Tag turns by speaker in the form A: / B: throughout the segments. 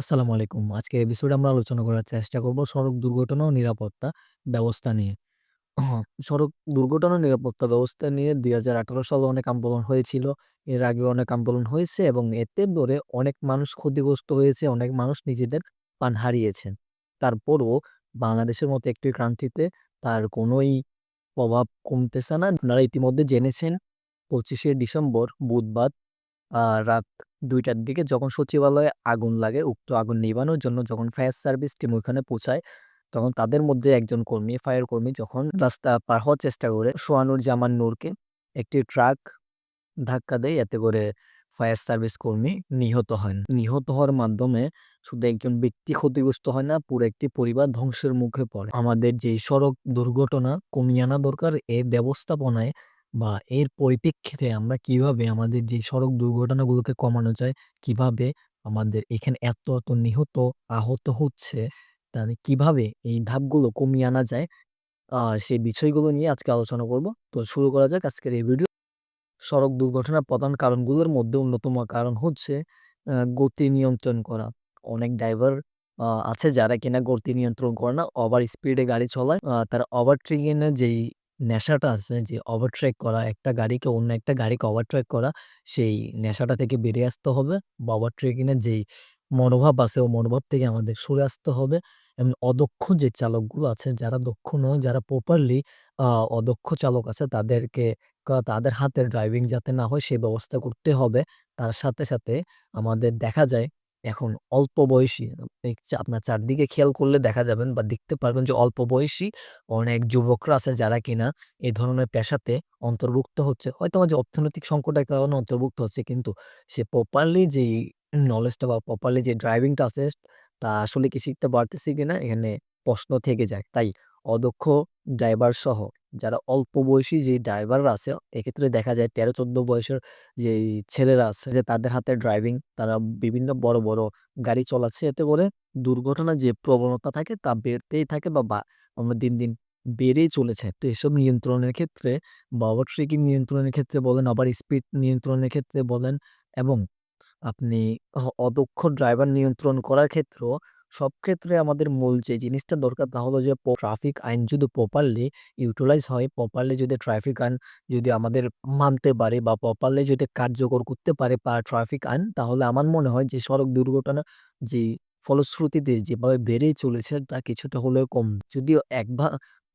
A: আসসালামু আলাইকুম। আজকের এপিসোডে আমরা আলোচনা করার চেষ্টা করব সড়ক দুর্ঘটনা ও নিরাপত্তা ব্যবস্থা নিয়ে। সড়ক দুর্ঘটনা ও নিরাপত্তা ব্যবস্থা নিয়ে ২০১৮ সালে অনেক আন্দোলন হয়েছিল। এর আগেও অনেক আন্দোলন হয়েছে এবং এতে করে অনেক মানুষ ক্ষতিগ্রস্ত হয়েছে, অনেক মানুষ নিজেদের প্রাণ হারিয়েছেন। তারপরও বাংলাদেশের মতো একটি ক্রান্তিতে তার কোনোই প্রভাব কমতেছে না। আপনারা ইতিমধ্যে জেনেছেন ২৫শে ডিসেম্বর বুধবার আ রাত ২ টার দিকে যখন সচিবালয়ে আগুন লাগে, উক্ত আগুন নিভানোর জন্য যখন ফায়ার সার্ভিস টিম ওইখানে পৌঁছায়, তখন তাদের মধ্যে একজন কর্মী, ফায়ার কর্মী যখন রাস্তা পার হওয়ার চেষ্টা করে সোহানুর জামান নূরকে একটি ট্রাক ধাক্কা দেয়। এতে করে ফায়ার সার্ভিস কর্মী নিহত হন। নিহত হওয়ার মাধ্যমে শুধু একজন ব্যক্তি ক্ষতিগ্রস্ত হয় না, পুরো একটি পরিবার ধ্বংসের মুখে পড়ে। আমাদের যেই সড়ক দুর্ঘটনা কমিয়ে আনা দরকার, এ ব্যবস্থাপনায় বা এর পরিপ্রেক্ষিতে আমরা কীভাবে আমাদের যে সড়ক দুর্ঘটনাগুলোকে কমানো যায়, কীভাবে আমাদের এখানে এত, এত নিহত, আহত হচ্ছে, তাহলে কীভাবে এই ধাপগুলো কমিয়ে আনা যায়, আ সেই বিষয়গুলো নিয়ে আজকে আলোচনা করব। তো শুরু করা যাক আজকের এই ভিডিও। সড়ক দুর্ঘটনার প্রধান কারণগুলোর মধ্যে অন্যতম কারণ হচ্ছে গতি নিয়ন্ত্রণ করা। অনেক ড্রাইভার আছে যারা কিনা গতি নিয়ন্ত্রণ করে না, ওভার স্পিডে গাড়ি চলায়। তারা ওভারটেকিং এর যেই নেশাটা আছে যে ওভারটেক করা, একটা গাড়িকে অন্য একটা গাড়িকে ওভারটেক করা, সেই নেশাটা থেকে বেরিয়ে আসতে হবে বা ওভারটেকিং এর যেই মনোভাব আছে, ও মনোভাব থেকে আমাদের সরে আসতে হবে এবং অদক্ষ যে চালকগুলো আছে, যারা দক্ষ নয়, যারা প্রপারলি অদক্ষ চালক আছে তাদেরকে তাদের হাতে ড্রাইভিং যাতে না হয় সেই ব্যবস্থা করতে হবে। তার সাথে, সাথে আমাদের দেখা যায় এখন অল্প বয়সী চা আপনার চারদিকে খেয়াল করলে দেখা যাবেন বা দেখতে পারবেন যে অল্প বয়সী অনেক যুবকরা আছে যারা কিনা এ ধরনের পেশাতে অন্তর্ভুক্ত হচ্ছে। হয়তোবা যে অর্থনৈতিক সংকটের কারণে অন্তর্ভুক্ত হচ্ছে কিন্তু সে প্রপারলি যেই নলেজটা বা প্রপারলি যে ড্রাইভিংটা আছে তা আসলে কি শিখতে পারতেছে কিনা এখানে প্রশ্ন থেকে যায়। তাই অদক্ষ ড্রাইভার সহ যারা অল্প বয়সী যেই ড্রাইভাররা আছে এক্ষেত্রে দেখা যায় ১৩-১৪ বয়সের যেই ছেলেরা আছে যে তাদের হাতে ড্রাইভিং তারা বিভিন্ন বড়, বড় গাড়ি চালাচ্ছে। এতে করে দুর্ঘটনার যে প্রবণতা থাকে তা বেড়তেই থাকে বা, বা আমরা দিন, দিন বেড়েই চলেছে। তো এসব নিয়ন্ত্রণের ক্ষেত্রে বা ওভারটেকিং নিয়ন্ত্রণের ক্ষেত্রে বলেন, আবার স্পিড নিয়ন্ত্রণের ক্ষেত্রে বলেন এবং আপনি অদক্ষ ড্রাইভার নিয়ন্ত্রণ করার ক্ষেত্রেও সব ক্ষেত্রে আমাদের মূল যে জিনিসটা দরকার তা হলো যে ট্রাফিক আইন যদি প্রপারলি ইউটিলাইজ হয়, প্রপারলি যদি ট্রাফিক আইন যদি আমাদের মানতে পারে বা প্রপারলি যদি কার্যকর করতে পারে ট্রাফিক আইন তাহলে আমার মনে হয় যে সড়ক দুর্ঘটনা যে ফলশ্রুতিতে যেভাবে বেড়ে চলেছে তা কিছুটা হলেও কম। যদিও এক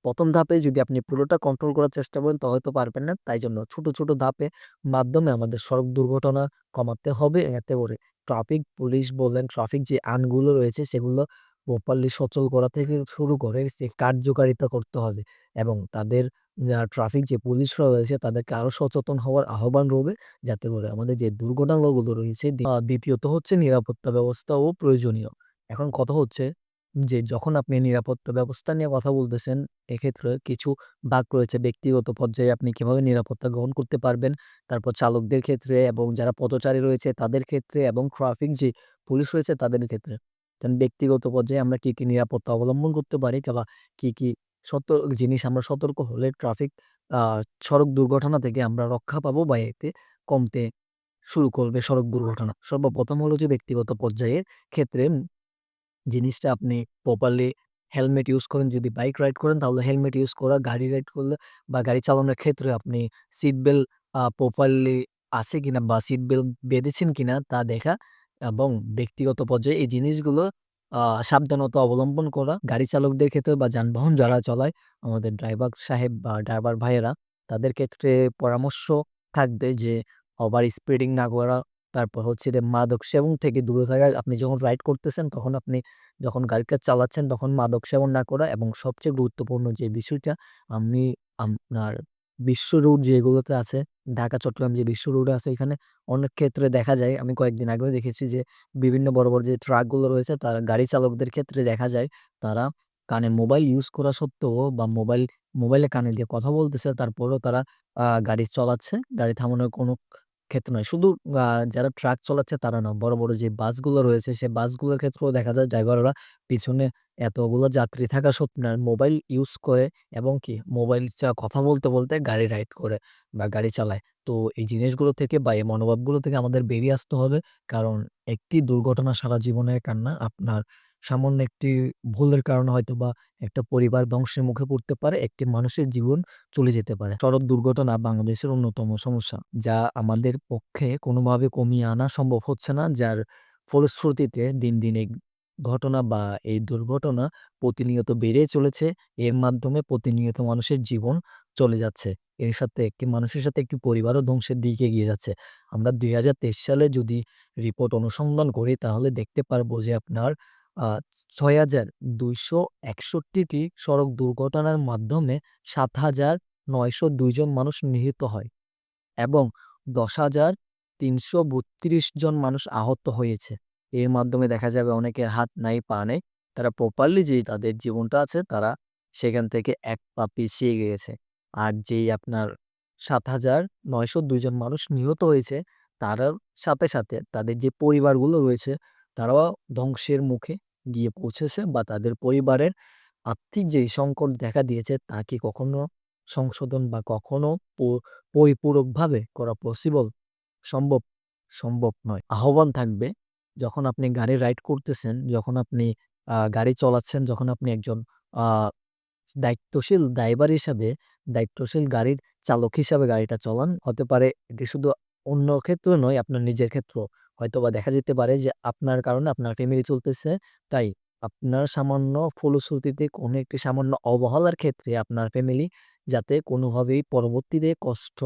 A: ১ম ধাপে যদি আপনি পুরোটা কন্ট্রোল করার চেষ্টা করেন তা হয়তো পারবেন না। তাই জন্য ছোট, ছোট ধাপে মাধ্যমে আমাদের সড়ক দুর্ঘটনা কমাতে হবে। এতে করে ট্রাফিক পুলিশ বলেন, ট্রাফিক যে আইনগুলো রয়েছে সেগুলো প্রপারলি সচল করা থেকে শুরু করে সে কার্যকারিতা করতে হবে এবং তাদের ট্রাফিক যে পুলিশরা রয়েছে তাদেরকে আরও সচেতন হওয়ার আহ্বান রবে যাতে করে আমাদের যে দুর্ঘটনাগুলো রয়েছে দ্বিতীয়ত হচ্ছে নিরাপত্তা ব্যবস্থাও প্রয়োজনীয়। এখন কথা হচ্ছে যে যখন আপনি নিরাপত্তা ব্যবস্থা নিয়ে কথা বলতেছেন এক্ষেত্রে কিছু বাক রয়েছে ব্যক্তিগত পর্যায়ে আপনি কীভাবে নিরাপত্তা গ্রহণ করতে পারবেন। তারপর চালকদের ক্ষেত্রে এবং যারা পথচারী রয়েছে তাদের ক্ষেত্রে এবং ট্রাফিক যে পুলিশ রয়েছে তাদের ক্ষেত্রে। ব্যক্তিগত পর্যায়ে আমরা কি, কি নিরাপত্তা অবলম্বন করতে পারি বা কি, কি সত জিনিস আমরা সতর্ক হলে ট্রাফিক সড়ক দুর্ঘটনা থেকে আমরা রক্ষা পাবো বা এতে কমতে শুরু করবে সড়ক দুর্ঘটনা। সর্বপ্রথম হলো যে ব্যক্তিগত পর্যায়ের ক্ষেত্রে জিনিসটা আপনি প্রপারলি হেলমেট ইউজ করেন। যদি বাইক রাইড করেন তাহলে হেলমেট ইউজ করা, গাড়ি রাইড করলে বা গাড়ি চালানোর ক্ষেত্রে আপনি সিট বেল্ট প্রপারলি আছে কিনা বা সিট বেল্ট বেঁধেছেন কিনা তা দেখা এবং ব্যক্তিগত পর্যায়ে এই জিনিসগুলো সাবধানতা অবলম্বন করা। গাড়ি চালকদের ক্ষেত্রে বা যানবাহন যারা চালায় আমাদের ড্রাইভার সাহেব বা ড্রাইভার ভাইয়েরা তাদের ক্ষেত্রে পরামর্শ থাকবে যে ওভার স্পিডিং না করা। তারপর হচ্ছে যে মাদক সেবন থেকে দূরে থাকা। আপনি যখন রাইড করতেছেন তখন আপনি যখন গাড়িটা চালাচ্ছেন তখন মাদক সেবন না করা এবং সবচেয়ে গুরুত্বপূর্ণ যে বিষয়টা আমি আপনার বিশ্ব রুট যেগুলোতে আছে ঢাকা চট্টগ্রাম যে বিশ্ব রুট আছে এখানে অনেক ক্ষেত্রে দেখা যায় আমি কয়েকদিন আগেও দেখেছি যে বিভিন্ন বড়, বড় যে ট্রাকগুলো রয়েছে তারা গাড়ি চালকদের ক্ষেত্রে দেখা যায় তারা কানে মোবাইল ইউজ করা সত্ত্বেও বা মোবাইল মোবাইলে কানে দিয়ে কথা বলতেছে তারপরেও তারা গাড়ি চালাচ্ছে। গাড়ি থামানোর কোনো ক্ষেত্র নয়। শুধু যারা ট্রাক চালাচ্ছে তারা না, বড়, বড় যে বাসগুলো রয়েছে সে বাসগুলোর ক্ষেত্রেও দেখা যায় ড্রাইভাররা পিছনে এতগুলো যাত্রী থাকা সত্ত্বেও মোবাইল ইউজ করে এবং কি মোবাইল চা কথা বলতে, বলতে গাড়ি রাইড করে বা গাড়ি চালায়। তো এই জিনিসগুলো থেকে বা এই মনোভাবগুলো থেকে আমাদের বেরিয়ে আসতে হবে। কারণ একটি দুর্ঘটনা সারা জীবনের কান্না। আপনার সামান্য একটি ভুলের কারণে হয়তো বা একটা পরিবার ধ্বংসের মুখে পড়তে পারে, একটি মানুষের জীবন চলে যেতে পারে। সড়ক দুর্ঘটনা বাংলাদেশের অন্যতম সমস্যা। যা আমাদের পক্ষে কোনোভাবে কমিয়ে আনা সম্ভব হচ্ছে না। যার ফলশ্রুতিতে দিন, দিন এই ঘটনা বা এই দুর্ঘটনা প্রতিনিয়ত বেড়েই চলেছে। এর মাধ্যমে প্রতিনিয়ত মানুষের জীবন চলে যাচ্ছে। এর সাথে একটি মানুষের সাথে একটি পরিবারও ধ্বংসের দিকে এগিয়ে যাচ্ছে। আমরা ২০২৩ সালে যদি রিপোর্ট অনুসন্ধান করি তাহলে দেখতে পারব যে আপনার আ ৬,২৬১ টি সড়ক দুর্ঘটনার মাধ্যমে ৭,৯০২ জন মানুষ নিহত হয় এবং ১০,৩৩২ জন মানুষ আহত হয়েছে। এর মাধ্যমে দেখা যাবে অনেকের হাত নাই, পা নেই। তারা প্রপারলি যেই তাদের জীবনটা আছে তারা সেখান থেকে এক পা পিছিয়ে গিয়েছে। আর যেই আপনার ৭,৯০২ জন মানুষ নিহত হয়েছে তারার সাথে, সাথে তাদের যে পরিবারগুলো রয়েছে তারাও ধ্বংসের মুখে গিয়ে পৌঁছেছে বা তাদের পরিবারের আর্থিক যেই সংকট দেখা দিয়েছে তা কি কখনো সংশোধন বা কখনো পরিপূরকভাবে করা পসিবল সম্ভব সম্ভব নয়। আহ্বান থাকবে যখন আপনি গাড়ি রাইড করতেছেন, যখন আপনি গাড়ি চলাচ্ছেন, যখন আপনি একজন দায়িত্বশীল ড্রাইভার হিসাবে, দায়িত্বশীল গাড়ির চালক হিসাবে গাড়িটা চলান। হতে পারে এটি শুধু অন্য ক্ষেত্রে নয়, আপনার নিজের ক্ষেত্রেও। হয়তোবা দেখা যেতে পারে যে, আপনার কারণে আপনার ফ্যামিলি চলতেছে। তাই আপনার সামান্য ফলশ্রুতিতে কোনো একটি সামান্য অবহেলার ক্ষেত্রে আপনার ফ্যামিলি যাতে কোনোভাবেই পরবর্তীতে কষ্ট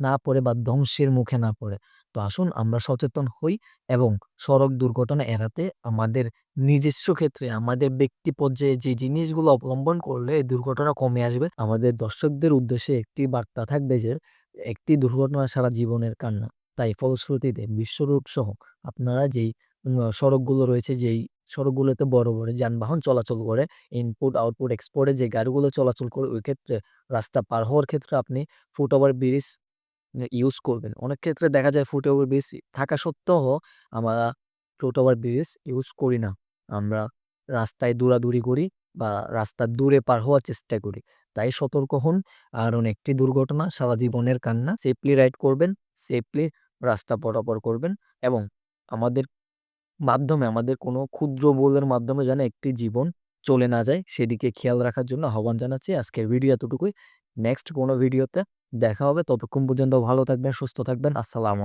A: না পড়ে বা ধ্বংসের মুখে না পড়ে। তো আসুন আমরা সচেতন হই এবং সড়ক দুর্ঘটনা এড়াতে আমাদের নিজস্ব ক্ষেত্রে, আমাদের ব্যক্তি পর্যায়ে যে জিনিসগুলো অবলম্বন করলে দুর্ঘটনা কমে আসবে। আমাদের দর্শকদের উদ্দেশ্যে একটি বার্তা থাকবে যে, একটি দুর্ঘটনা সারা জীবনের কান্না। তাই ফলশ্রুতিতে বিশ্ব রোড সহ আপনারা যেই সড়কগুলো রয়েছে, যেই সড়কগুলোতে বড়, বড় যানবাহন চলাচল করে, ইনপুট, আউটপুট, এক্সপোর্ট যে গাড়িগুলো চলাচল করে ওই ক্ষেত্রে রাস্তা পার হওয়ার ক্ষেত্রে আপনি ফুট ওভার ব্রিজ ইউজ করবেন। অনেক ক্ষেত্রে দেখা যায় ফুট ওভার ব্রিজ থাকা সত্ত্বেও আমরা ফুট ওভার ব্রিজ ইউজ করি না। আমরা রাস্তায় দৌড়াদৌড়ি করি বা রাস্তার দূরে পার হওয়ার চেষ্টা করি। তাই সতর্ক হন। আর অনেকটি দুর্ঘটনা সারা জীবনের কান্না। সেফলি রাইড করবেন, সেফলি রাস্তা পরাপর করবেন এবং আমাদের মাধ্যমে আমাদের কোনো ক্ষুদ্র বলের মাধ্যমে যেন একটি জীবন চলে না যায় সেদিকে খেয়াল রাখার জন্য আহ্বান জানাচ্ছি। আজকের ভিডিও এতটুকুই। নেক্সট কোনো ভিডিওতে দেখা হবে। ততক্ষণ পর্যন্ত ভালো থাকবেন, সুস্থ থাকবেন। আসসালামু